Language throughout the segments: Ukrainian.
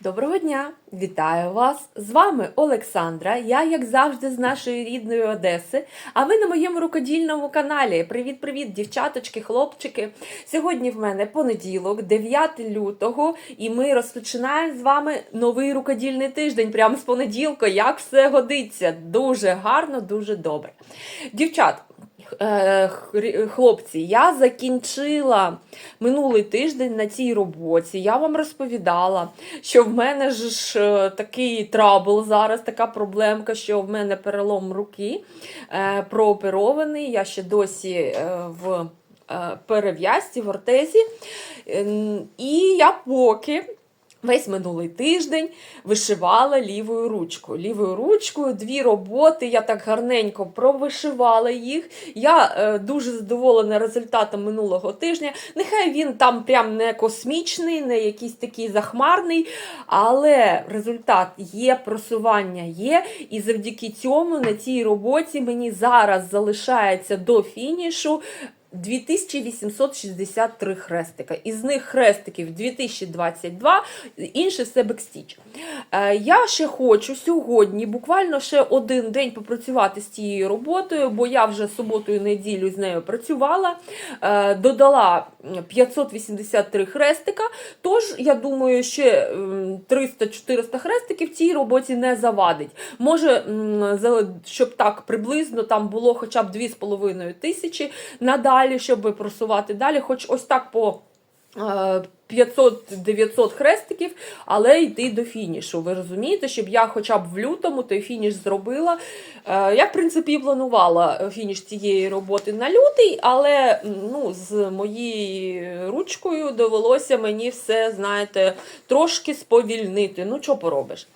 Доброго дня! Вітаю вас! З вами Олександра. Я, як завжди, з нашої рідної Одеси. А ви на моєму рукодільному каналі. Привіт-привіт, дівчаточки, хлопчики! Сьогодні в мене понеділок, 9 лютого, і ми розпочинаємо з вами новий рукодільний тиждень. Прямо з понеділка. Як все годиться. Дуже гарно, дуже добре. Дівчат. Е, Хлопці, я закінчила минулий тиждень на цій роботі. Я вам розповідала, що в мене ж е, такий трабл зараз, така проблемка, що в мене перелом руки е, прооперований. Я ще досі в перев'язці, в ортезі. І я поки. Весь минулий тиждень вишивала лівою ручкою. Лівою ручкою дві роботи. Я так гарненько провишивала їх. Я е, дуже задоволена результатом минулого тижня. Нехай він там прям не космічний, не якийсь такий захмарний, але результат є, просування є. І завдяки цьому на цій роботі мені зараз залишається до фінішу 2863 хрестика. Із них хрестиків 2022, інше все бекстіч. Е, Я ще хочу сьогодні, буквально ще один день попрацювати з цією роботою, бо я вже суботу і неділю з нею працювала, Е, додала 583 хрестика. Тож, я думаю, ще 300-400 хрестиків цій роботі не завадить. Може, щоб так приблизно там було хоча б 2,5 тисячі надалі, щоб просувати далі, хоч ось так по. е, 500-900 хрестиків, але йти до фінішу. Ви розумієте, щоб я хоча б в лютому той фініш зробила. Е, Я, в принципі, планувала фініш цієї роботи на лютий, але ну, з моєю ручкою довелося мені все, знаєте, трошки сповільнити. Ну, що поробиш?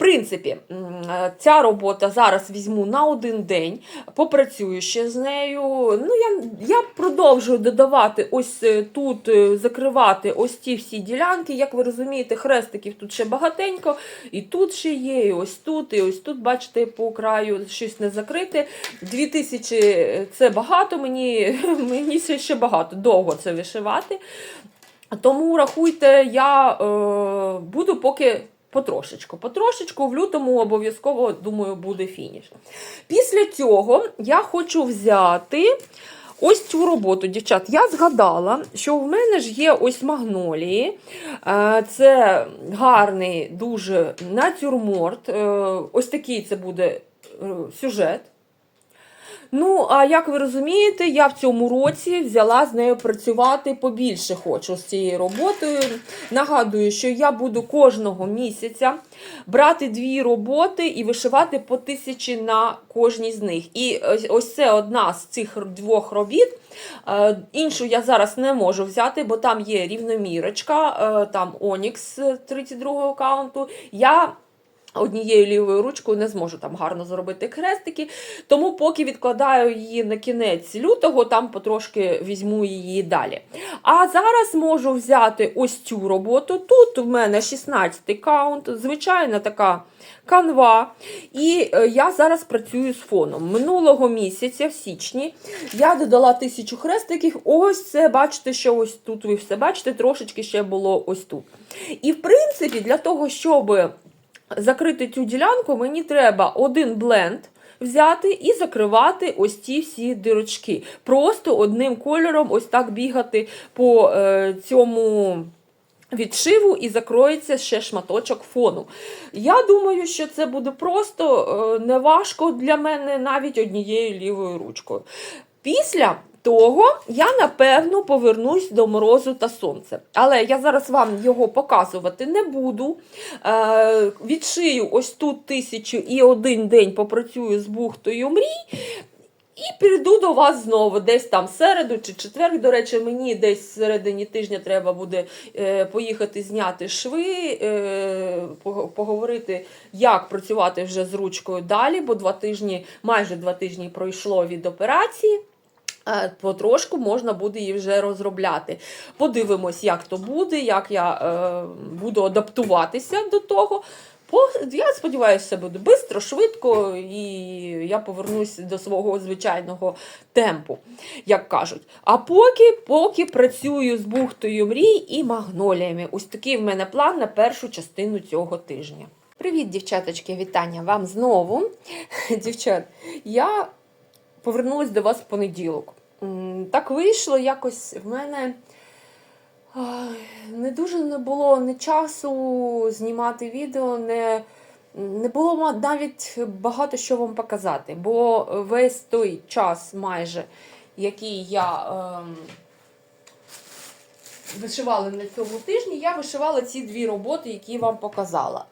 Принципі, е, ця робота зараз візьму на один день, попрацюю ще з нею. Ну, я, я продовжую додавати ось е, тут, е, закривати ось ті всі ділянки. Як ви розумієте, хрестиків тут ще багатенько, і тут ще є, і ось тут, і ось тут, бачите, по краю щось не закрите. 2000 це багато, мені, мені ще багато, довго це вишивати. Тому рахуйте, я е, буду поки потрошечку. Потрошечку в лютому обов'язково, думаю, буде фініш. Після цього я хочу взяти. Ось цю роботу, дівчат, я згадала, що в мене ж є ось магнолії. Е, Це гарний дуже натюрморт. Е, Ось такий це буде е, сюжет. Ну, а як ви розумієте, я в цьому році взяла з нею працювати побільше хочу з цією роботою. Нагадую, що я буду кожного місяця брати дві роботи і вишивати по тисячі на кожній з них. І ось- це одна з цих двох робіт. Е, Іншу я зараз не можу взяти, бо там є рівномірочка, е, там Онікс 32 аккаунту. Я Однією лівою ручкою не зможу там гарно зробити хрестики, тому поки відкладаю її на кінець лютого, там потрошки візьму її далі. А зараз можу взяти ось цю роботу. Тут в мене 16 каунт, звичайна така канва. І е, я зараз працюю з фоном. Минулого місяця, в січні, я додала тисячу хрестиків. Ось це, бачите, що ось тут ви все бачите, трошечки ще було ось тут. І в принципі, для того, щоб закрити цю ділянку, мені треба один бленд взяти і закривати ось ці всі дирочки. Просто одним кольором ось так бігати по е, цьому. Відшиву і закроється ще шматочок фону. Я думаю, що це буде просто е, неважко для мене навіть однією лівою ручкою. Після того я напевно повернусь до морозу та сонця. Але я зараз вам його показувати не буду. Е, відшию ось тут тисячу і один день попрацюю з бухтою мрій. І прийду до вас знову, десь там середу чи четвер. До речі, мені десь в середині тижня треба буде е, поїхати зняти шви, е, поговорити, як працювати вже з ручкою далі, бо два тижні, майже два тижні пройшло від операції. Е, Потрошку можна буде її вже розробляти. Подивимось, як то буде, як я е, буду адаптуватися до того. Я сподіваюся, все буде швидко, швидко, і я повернуся до свого звичайного темпу, як кажуть. А поки, поки працюю з бухтою мрій і магноліями. Ось такий в мене план на першу частину цього тижня. Привіт, дівчаточки, вітання вам знову. Дівчат, я повернулася до вас в понеділок. Так вийшло якось в мене. Не дуже не було ні часу знімати відео, не, не було навіть багато що вам показати, бо весь той час, майже, який я ем, вишивала на цьому тижні, я вишивала ці дві роботи, які вам показала.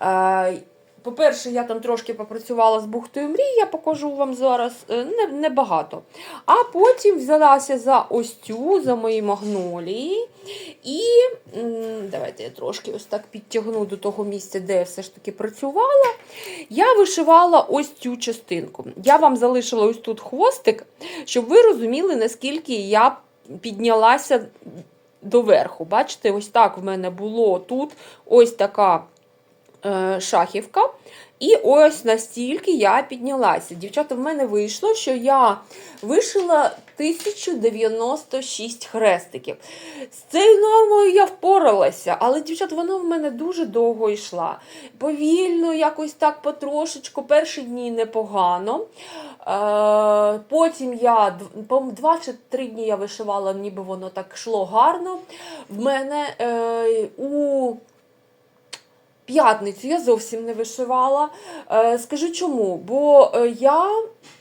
Е, по-перше, я там трошки попрацювала з бухтою мрій, я покажу вам зараз е, не, небагато. А потім взялася за ось цю, за мої магнолії. І давайте я трошки ось так підтягну до того місця, де я все ж таки працювала. Я вишивала ось цю частинку. Я вам залишила ось тут хвостик, щоб ви розуміли, наскільки я піднялася доверху. Бачите, ось так в мене було тут ось така шахівка. І ось настільки я піднялася. Дівчата, в мене вийшло, що я вишила 1096 хрестиків. З цією нормою я впоралася, але, дівчата, вона в мене дуже довго йшла. Повільно, якось так потрошечку, перші дні непогано. Е, потім я дв- по два чи три дні я вишивала, ніби воно так йшло гарно. В мене е, у п'ятницю я зовсім не вишивала. Е, скажу чому? Бо е, я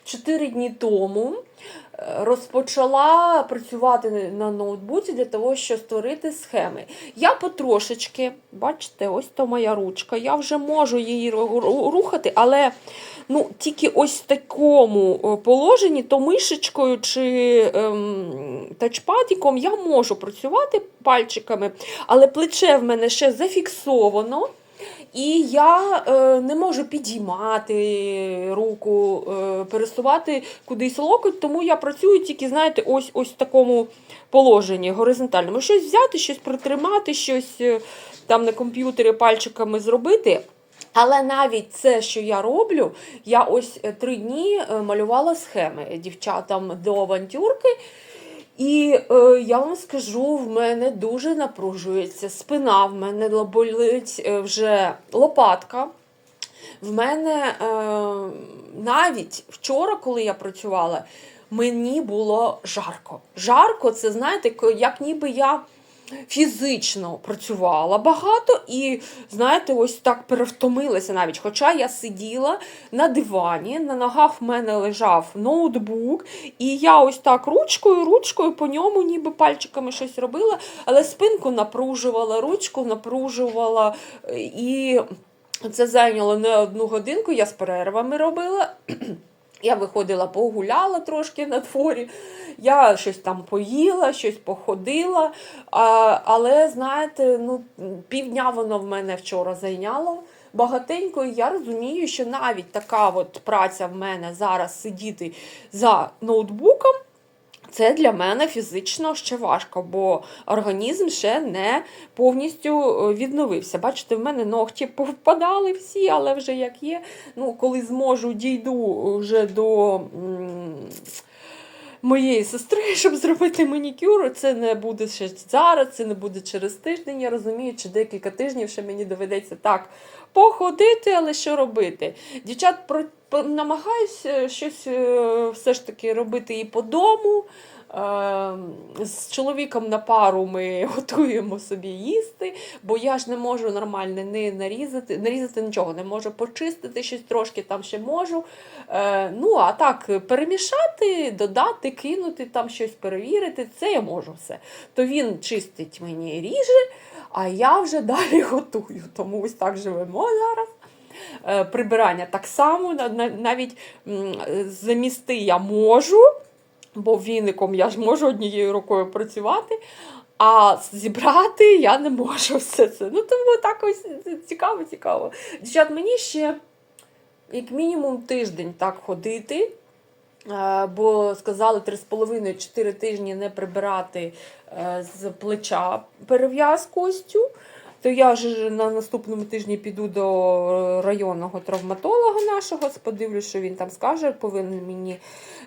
4 дні тому е, розпочала працювати на ноутбуці для того, щоб створити схеми. Я потрошечки, бачите, ось то моя ручка, я вже можу її ру- ру- рухати, але ну, тільки ось в такому положенні, то мишечкою чи ем, тачпадіком я можу працювати пальчиками, але плече в мене ще зафіксовано. І я е, не можу підіймати руку, е, пересувати кудись локоть, тому я працюю тільки, знаєте, ось ось в такому положенні горизонтальному. Щось взяти, щось притримати, щось е, там на комп'ютері пальчиками зробити. Але навіть це, що я роблю, я ось е, три дні е, малювала схеми дівчатам до авантюрки. І е, я вам скажу, в мене дуже напружується спина, в мене болить е, вже лопатка. В мене е, навіть вчора, коли я працювала, мені було жарко. Жарко, це знаєте, як ніби я фізично працювала багато і, знаєте, ось так перевтомилася навіть. Хоча я сиділа на дивані, на ногах в мене лежав ноутбук, і я ось так ручкою, ручкою по ньому, ніби пальчиками щось робила, але спинку напружувала, ручку напружувала. І це зайняло не одну годинку, я з перервами робила. Я виходила, погуляла трошки на дворі, я щось там поїла, щось походила. А, але, знаєте, ну, півдня воно в мене вчора зайняло багатенько, і я розумію, що навіть така от праця в мене зараз сидіти за ноутбуком. Це для мене фізично ще важко, бо організм ще не повністю е, відновився. Бачите, в мене ногті повпадали всі, але вже як є. Ну, коли зможу, дійду вже до моєї сестри, щоб зробити манікюр. Це не буде ще зараз, це не буде через тиждень. Я розумію, чи декілька тижнів ще мені доведеться так походити, але що робити? Дівчат намагаюся щось е, все ж таки робити і по дому. Е, З чоловіком на пару ми готуємо собі їсти, бо я ж не можу нормально не нарізати, нарізати нічого, не можу почистити щось трошки там ще можу. Е, Ну, а так, перемішати, додати, кинути, там щось перевірити, це я можу все. То він чистить мені ріже, а я вже далі готую. Тому ось так живемо зараз. Е, Прибирання так само, на- на- навіть замісти я можу, бо віником я ж можу однією рукою працювати, а зібрати я не можу все це. Ну, тому так ось цікаво, цікаво. Дівчат, мені ще як мінімум тиждень так ходити. е, Бо сказали 3,5-4 тижні не прибирати е, з плеча перев'язку. То я вже на наступному тижні піду до районного травматолога нашого, подивлюсь, що він там скаже, повинен мені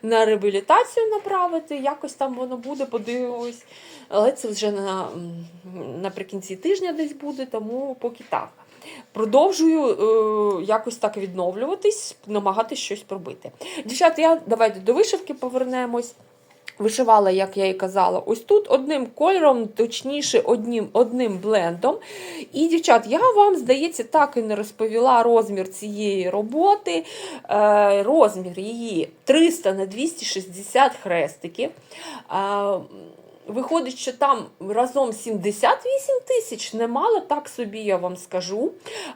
на реабілітацію направити. Якось там воно буде, подивимось. Але це вже на, наприкінці тижня десь буде, тому поки так. Продовжую е, якось так відновлюватись, намагатись щось пробити. Дівчата, я давайте до вишивки повернемось. Вишивала, як я і казала, ось тут одним кольором, точніше, одним, одним блендом. І, дівчат, я вам, здається, так і не розповіла розмір цієї роботи. Е, розмір її 300 на 260 хрестиків. Виходить, що там разом 78 тисяч, немало, так собі я вам скажу.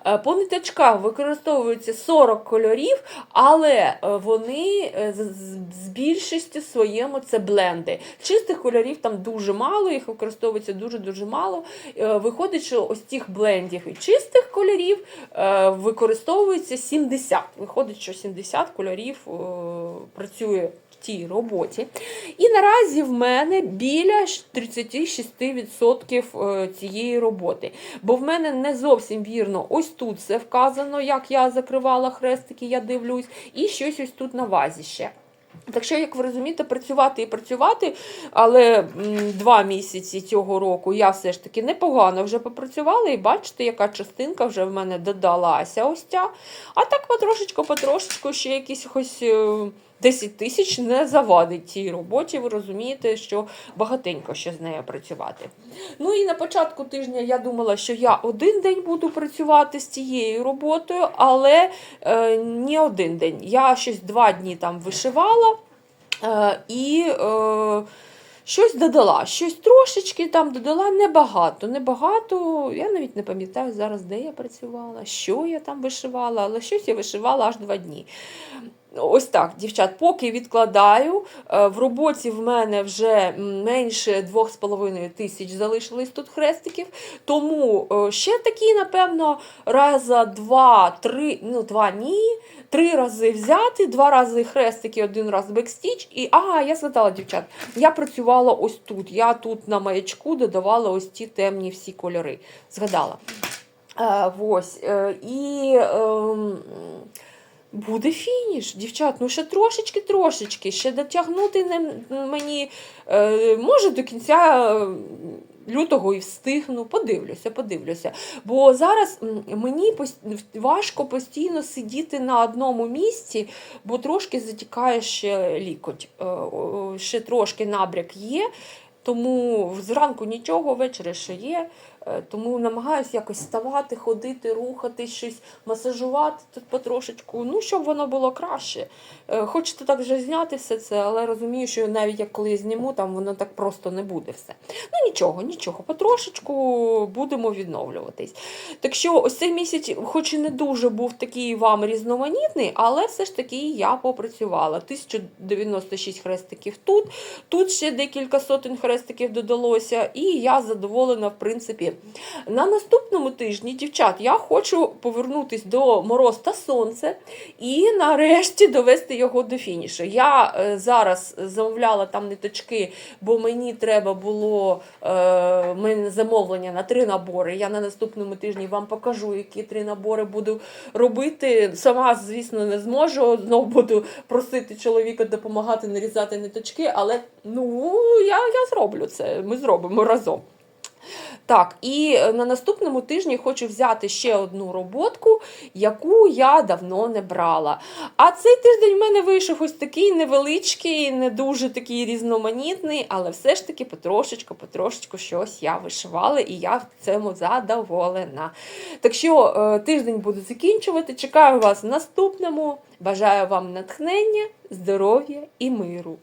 Е, По ниточках використовується 40 кольорів, але е, вони е, з- більшістю своєму це бленди. Чистих кольорів там дуже мало, їх використовується дуже-дуже мало. Виходить, що ось цих блендів і чистих кольорів використовується 70. Виходить, що 70 кольорів працює в тій роботі. І наразі в мене біля 36% е, цієї роботи. Бо в мене не зовсім вірно, ось тут все вказано, як я закривала хрестики, я дивлюсь, і щось ось тут на вазі ще. Так що, як ви розумієте, працювати і працювати, але два місяці цього року я все ж таки непогано вже попрацювала, і бачите, яка частинка вже в мене додалася ось ця. А так потрошечку, потрошечку ще якісь ось е, 10 тисяч не завадить цій роботі. Ви розумієте, що багатенько ще з нею працювати. Ну і на початку тижня я думала, що я один день буду працювати з цією роботою, але е, не один день. Я щось два дні там вишивала е, і. Е, Щось додала, щось трошечки там додала небагато. Небагато. Я навіть не пам'ятаю зараз, де я працювала, що я там вишивала, але щось я вишивала аж два дні. Ось так, дівчат, поки відкладаю. Е, В роботі в мене вже менше 2,5 тисяч залишилось тут хрестиків. Тому е, ще такі, напевно, раза два, три, ну два ні, три рази взяти, два рази хрестики, один раз бекстіч. І ага, я згадала, дівчат, я працювала ось тут. Я тут на маячку додавала ось ті темні всі кольори. Згадала. Е, ось. е, І. Буде фініш, дівчат. Ну ще трошечки, трошечки, ще дотягнути не, мені е, може до кінця е, лютого і встигну. Подивлюся, подивлюся. Бо зараз мені важко постійно сидіти на одному місці, бо трошки затікає ще лікоть. Е, ще трошки набряк є. Тому зранку нічого, ввечері ще є. Е, Тому намагаюся якось вставати, ходити, рухатись, щось масажувати тут потрошечку, ну, щоб воно було краще. Е, Хочете так вже зняти все це, але розумію, що навіть як коли зніму, там воно так просто не буде все. Ну нічого, нічого, потрошечку будемо відновлюватись. Так що ось цей місяць, хоч і не дуже був такий вам різноманітний, але все ж таки я попрацювала. 1096 хрестиків тут, тут ще декілька сотень хрестиків додалося, і я задоволена, в принципі. На наступному тижні, дівчат, я хочу повернутись до мороз та сонце і нарешті довести його до фінішу. Я е, зараз замовляла там ниточки, бо мені треба було е, мене замовлення на три набори. Я на наступному тижні вам покажу, які три набори буду робити. Сама, звісно, не зможу. Знову буду просити чоловіка допомагати нарізати ниточки, але ну я, я зроблю це. Ми зробимо разом. Так, і е, на наступному тижні хочу взяти ще одну роботку, яку я давно не брала. А цей тиждень в мене вийшов ось такий невеличкий, не дуже такий різноманітний, але все ж таки потрошечку, потрошечку щось я вишивала, і я в цьому задоволена. Так що е, тиждень буду закінчувати. Чекаю вас в наступному. Бажаю вам натхнення, здоров'я і миру.